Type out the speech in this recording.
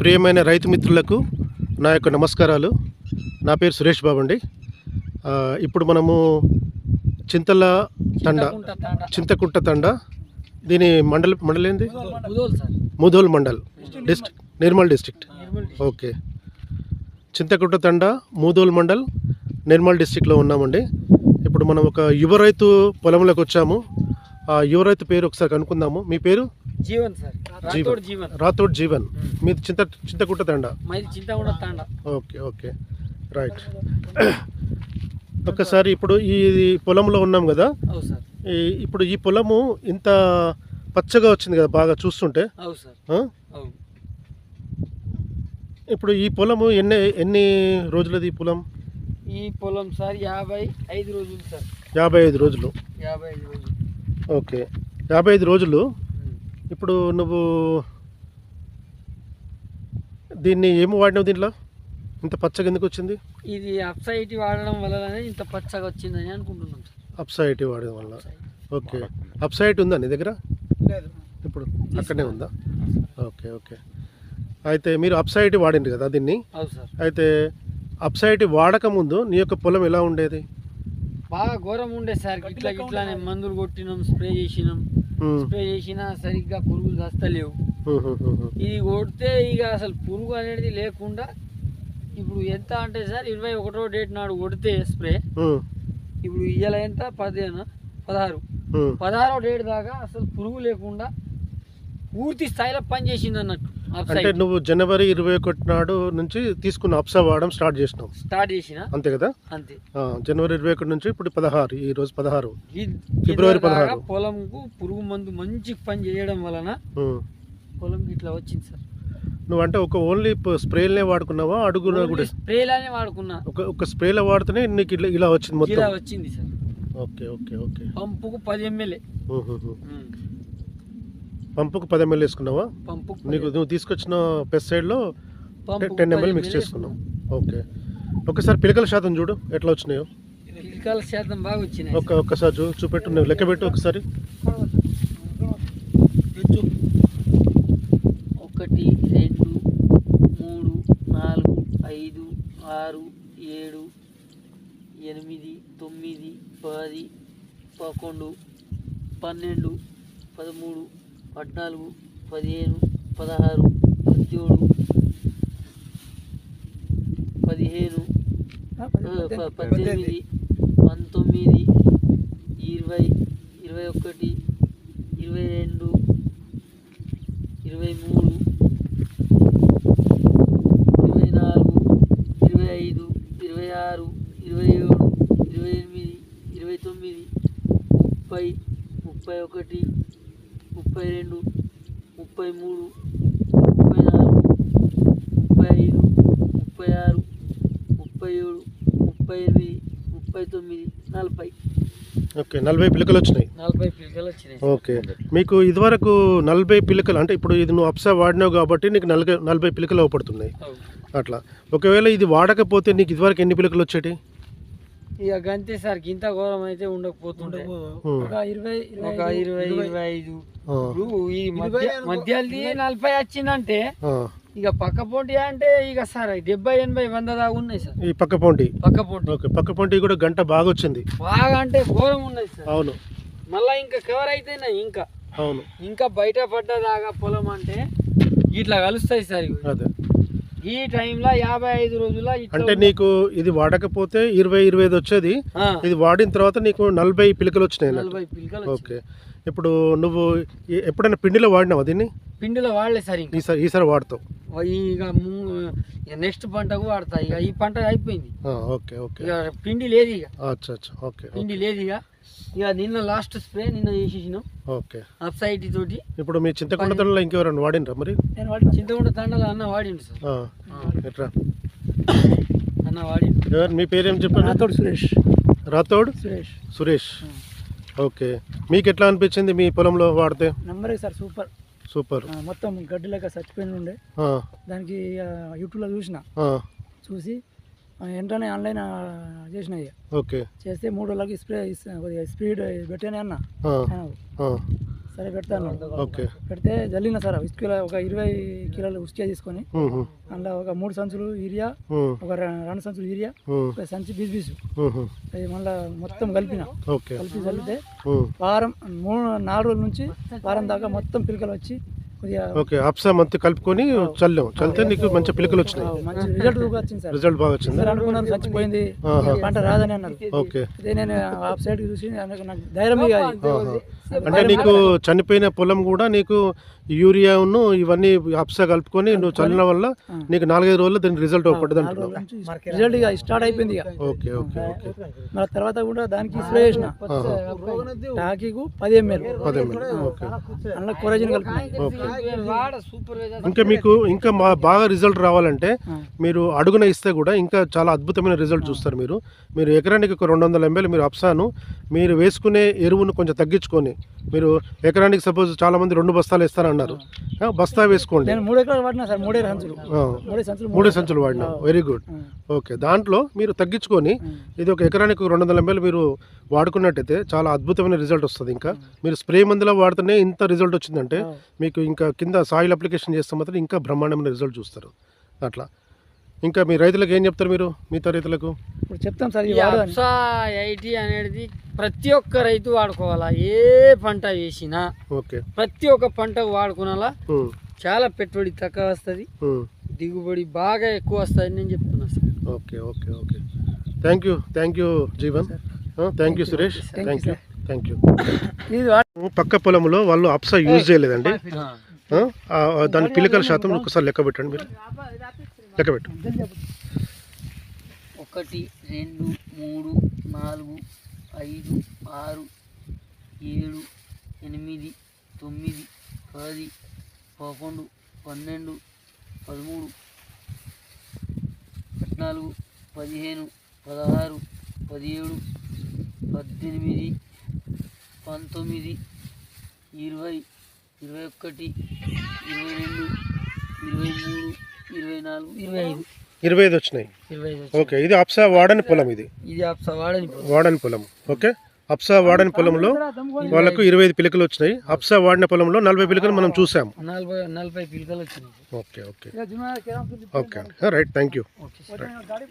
ప్రియమైన రైతు మిత్రులకు నా యొక్క నమస్కారాలు. నా పేరు సురేష్ బాబు అండి. ఇప్పుడు మనము చింతల తండ చింతకుంట చింతకుట్ట తండ దీని మండల మండల్ ఏంది? Mudhol mandal district Nirmal district. Okay. Chintakutta Thanda Mudhol mandal Nirmal డిస్ట్రిక్ట్లో ఉన్నామండి. ఇప్పుడు మనం ఒక యువ రైతు పొలంలోకి వచ్చాము. ఆ యువ రైతు పేరు ఒకసారి కనుక్కుందాము. మీ పేరు? జీవన్ సార్. రాతోడు జీవన్. రాథోడ్ జీవన్. మీది చింత చింతకుట్ట తండ? మాది Chintakunta Thanda. Okay okay. Right ఒక్కసారి ఇప్పుడు ఈ పొలంలో ఉన్నాం కదా? అవు సార్. ఈ ఇప్పుడు ఈ పొలము ఇంత పచ్చగా వచ్చింది కదా బాగా చూస్తుంటే? అవు సార్. ఆ? అవు ఇప్పుడు ఈ పొలము ఎన్ని ఎన్ని రోజులది ఈ పొలం? ఈ పొలం సార్ యాభై ఐదు రోజులు సార్. యాభై ఐదు రోజులు. యాభై ఐదు రోజులు. ఓకే. యాభై ఐదు రోజులు. ఇప్పుడు నువ్వు దీన్ని ఏమి వాడినావు దీంట్లో? ఇంత పచ్చగా ఎందుకు వచ్చింది? ఇది అప్సైట్ వాడడం వల్లనే ఇంత పచ్చగా వచ్చిందని అనుకుంటున్నాం అప్సైటీ వాడడం వల్ల. ఓకే. అప్సైట్ ఉందా నీ దగ్గర? లేదు. ఇప్పుడు అక్కడనే ఉందా? Okay okay. అయితే మీరు అప్సైటీ వాడిండ్రు కదా దీన్ని? అవు సార్. అయితే అప్సైటీ వాడక ముందు నీ యొక్క పొలం ఎలా ఉండేది? బాగా ఘోరం ఉండే సార్. ఇట్లా ఇట్లానే మందులు కొట్టినాం స్ప్రే చేసినాం. స్ప్రే చేసినా సరిగ్గా పురుగులు వస్తలేవు ఉమ్, ఉమ్. ఇది కొడితే ఇక అసలు పురుగు అనేది లేకుండా ఇప్పుడు ఎంత అంటే సార్ ఇరవై ఒకటో డేట్ నాడు కొడితే స్ప్రే. ఇప్పుడు ఇవాళ ఎంత? పదిహేను పదహారు. పదహారో డేట్ దాకా అసలు పురుగు లేకుండా పూర్తి స్థాయిలో పనిచేసింది అన్నట్టు. అంటే నువ్వు జనవరి ఇరవై ఒకటి నాడు నుంచి తీసుకున్న అప్సా వాడడం స్టార్ట్ చేసినావు. స్టార్ట్ చేసిన? అంతే కదా? అంతే. జనవరి ఇరవై ఒకటి నుంచి ఇప్పుడు పదహారు ఈ రోజు పదహారు. ఫిబ్రవరి పదహారు. పొలంకు పురుగు మందు మంచి పని చేయడం వలన. పొలంకి ఇట్లా వచ్చింది సార్. నువ్వు అంటే ఒక ఓన్లీ స్ప్రేలనే వాడుకున్నావా? అడుగున కూడా? స్ప్రేలానే వాడుకున్నా. ఒక ఒక స్ప్రేలో వాడితేనే నీకు ఇలా ఇలా వచ్చింది ఇలా మొత్తం వచ్చింది సార్. Okay okay okay. పంపుకు పది ఉహు. పంపుకు పది ఎంఎల్ వేసుకున్నావా? పంపుకు నీకు నువ్వు తీసుకొచ్చిన పెస్టిసైడ్లో టెన్ ఎంఎల్ మిక్స్ చేసుకున్నావు. ఓకే. ఒకసారి పిలకల శాతం చూడు ఎట్లా వచ్చినాయో. పిలకల శాతం బాగా వచ్చినాయి. ఒక ఒక్కసారి చూ చూపెట్టు నువ్వు లెక్క పెట్టు ఒకసారి. ఒకటి రెండు మూడు నాలుగు ఐదు ఆరు ఏడు ఎనిమిది తొమ్మిది పది పదకొండు పన్నెండు పదమూడు పద్నాలుగు పదిహేను పదహారు పదిహేడు పదిహేను పద్దెనిమిది పంతొమ్మిది ఇరవై ఇరవై ఒకటి ఇరవై రెండు ఇరవై మూడు ఇరవై నాలుగు ఇరవై ఐదు ఇరవై ఆరు ఇరవై ఏడు ఇరవై ఎనిమిది ఇరవై తొమ్మిది ముప్పై ముప్పై ఒకటి ముప్పై రెండు ముప్పై మూడు ముప్పై నాలుగు ముప్పై ఐదు ముప్పై ఆరు ముప్పై ఏడు ముప్పై ఎనిమిది ముప్పై తొమ్మిది నలభై. ఓకే నలభై పిలకలు వచ్చినాయి నలభై పిల్లలు వచ్చినాయి ఓకే. మీకు ఇదివరకు నలభై పిలకలు అంటే ఇప్పుడు ఇది నువ్వు అప్సా వాడినావు కాబట్టి నీకు నలభై నలభై పిలకలు అవపడుతున్నాయి. అట్లా. ఒకవేళ ఇది వాడకపోతే నీకు ఇదివరకు ఎన్ని పిలకలు వచ్చేటి ఇక గంతే సార్ ఇంత ఘోరం అయితే ఉండకపోతుండే. ఒక ఇరవై ఒక ఇరవై ఇరవై. ఐదు. ఈ మధ్య మధ్యది నలభై వచ్చిందంటే. ఇక పక్క పోటీ అంటే ఇక సార్ డెబ్బై ఎనభై వంద దాకా ఉన్నాయి సార్. ఈ పక్క పొంటి? పక్క పోటీ. ఓకే పక్క పొంటి కూడా గంట బాగా వచ్చింది. బాగా అంటే ఘోరం ఉన్నాయి సార్. అవును. మళ్ళా ఇంకా కవర్ అయితేనే ఇంకా. అవును. ఇంకా బయట పడ్డదాకా పొలం అంటే ఇట్లా కలుస్తాయి సార్. అదే. ఈ టైంలో యాభై ఐదు రోజుల అంటే నీకు ఇది వాడకపోతే ఇరవై ఇరవై ఐదు వచ్చేది. ఇది వాడిన తర్వాత నీకు నలభై పిలకలు వచ్చినాయి. నలభై పిల్లలు ఓకే. ఇప్పుడు నువ్వు ఎప్పుడైనా పిండిలో వాడినావా దీన్ని? పిండిలో వాడలే సార్ ఈసారి ఈసారి వాడతావు. ఇక నెక్స్ట్ పంటకు వాడతా. ఇక ఈ పంట అయిపోయింది. Okay okay. పిండి లేదు ఇక. అచ్చా అచ్చా. ఓకే. పిండి లేదు ఇక. ఇక నిన్న లాస్ట్ స్ప్రే నిన్న చేసేసినాం. ఓకే. అప్సైడ్ తోటి. ఇప్పుడు మీ చింతకుండతల్లో ఇంకెవరైనా వాడినరా మరి? నేను వాడి చింతకుంట తండలో అన్న వాడిండు సార్. ఆ, ఆ, ఎట్రా? అన్న వాడిండు. ఎవరు? మీ పేరేం చెప్పండి? రాతోడు సురేష్. రాథోడ్? సురేష్. సురేష్. ఓకే. మీకు ఎట్లా అనిపించింది మీ పొలంలో వాడితే? Number sir super. సూపర్. మొత్తం గడ్డి లెక్క చచ్చిపోయిన ఉండే. ఆ, దానికి యూట్యూబ్లో చూసిన. ఆ, చూసి వెంటనే ఆన్లైన్ చేసిన ఓకే. చేస్తే మూడు రోజులకి స్ప్రే కొద్దిగా స్పీడ్ పెట్టానే అన్న. సరే పెడతా అన్నాడు. ఓకే. పెడితే జల్లిన సార్. ఉసుక ఒక ఇరవై కిలోలు ఉసుక తీసుకొని అందులో ఒక మూడు సంచులు యూరియా ఒక రెండు సంచులు యూరియా ఒక సంచి బీస్ బీసు. ఉహు. అది మళ్ళీ మొత్తం కలిపిన. ఓకే. కలిపి చల్లితే. వారం మూడు నాలుగు రోజుల నుంచి వారం దాకా మొత్తం పిలకలు వచ్చి ఓకే అప్సా మంత్ కలుపుకొని చల్లాం. చల్లితే నీకు మంచి పిలకలు వచ్చినాయి. మంచి రిజల్ట్ వచ్చింది సార్. రిజల్ట్ బాగా వచ్చింది? అందరూ అనుకున్నారు చచ్చిపోయింది. పంట రాదని అన్నారు. ఓకే. అదే నేను ఆఫ్ సైడ్ చూసి నాకు నాకు ధైర్యం. అంటే నీకు చనిపోయిన పొలం కూడా నీకు యూరియాను ఇవన్నీ అప్సా కలుపుకొని నువ్వు చల్లిన వల్ల నీకు నాలుగైదు రోజుల్లో దీనికి రిజల్ట్ పడ్డది అంటున్నావు. రిజల్ట్ ఇక స్టార్ట్ అయిపోయింది ఇక. Okay okay okay. మళ్ళీ తర్వాత కూడా దానికి స్ప్రే చేసిన. టాకీకు పది ఎంఎల్ పదే మరి. ఓకే. అందులో కొరజిన్ కలిపిన ఓకే. ఇంకా మీకు ఇంకా మా బాగా రిజల్ట్ రావాలంటే మీరు అడుగున ఇస్తే కూడా ఇంకా చాలా అద్భుతమైన రిజల్ట్ చూస్తారు మీరు. మీరు ఎకరానికి ఒక రెండు వందల ఎంఎల్ మీరు అప్సాను. మీరు వేసుకునే ఎరువును కొంచెం తగ్గించుకొని మీరు ఎకరానికి సపోజ్ చాలా మంది రెండు బస్తాలు ఇస్తారన్నారు బస్తా వేసుకోండి. మూడు సంచులు. వాడినా. Very good. ఓకే దాంట్లో మీరు తగ్గించుకొని ఇది ఒక ఎకరానికి రెండు వందల ఎంఎల్ మీరు వాడుకున్నట్టయితే చాలా అద్భుతమైన రిజల్ట్ వస్తుంది ఇంకా. మీరు స్ప్రే మందులో వాడితేనే ఇంత రిజల్ట్ వచ్చిందంటే మీకు ఇంకా కింద సాయిల్ అప్లికేషన్ చేస్తే మాత్రం ఇంకా బ్రహ్మాండమైన రిజల్ట్ చూస్తారు అట్లా. ఇంకా మీ రైతులకు ఏం చెప్తారు మీరు? మిగతా రైతులకు? ఇప్పుడు చెప్తాం సార్ ఈ. అప్సా ఐటీ అనేది ప్రతి ఒక్క రైతు వాడుకోవాలా? ఏ పంట వేసినా ఓకే. ప్రతి ఒక్క పంటకు వాడుకునేలా ఉమ్, చాలా పెట్టుబడి తక్కువ వస్తుంది. ఉమ్. దిగుబడి బాగా ఎక్కువ వస్తుంది నేను చెప్తున్నా sir. Okay okay okay. Thank you thank you Jeevan. Thank you Suresh. Thank you thank you ఇది వాడు పక్క పొలంలో వాళ్ళు అప్సా యూజ్ చేయలేదండి. ఆ, దాని పిలికల శాతం ఒకసారి లెక్క పెట్టండి మీరు. లెక్క పెట్టు. ఒకటి రెండు మూడు నాలుగు ఐదు ఆరు ఏడు ఎనిమిది తొమ్మిది పది పదకొండు పన్నెండు పదమూడు పద్నాలుగు పదిహేను పదహారు పదిహేడు పద్దెనిమిది పంతొమ్మిది ఇరవై ఇరవై ఒకటి ఇరవై రెండు ఇరవై మూడు ఇరవై నాలుగు ఇరవై ఐదు ఇరవై ఐదు వచ్చినాయి. ఇరవై ఐదు ఓకే ఇది అప్సా వాడని పొలం ఇది. ఇది అప్సా వాడని వాడని పొలం. ఓకే అప్సా వాడని పొలంలో వాళ్ళకు ఇరవై ఐదు పిలకలు వచ్చినాయి. అప్సా వాడిన పొలంలో నలభై పిలకలు మనం చూసాము నలభై నలభై పిలకలు వచ్చినాయి. Okay okay. Okay right thank you okay sir. గాడి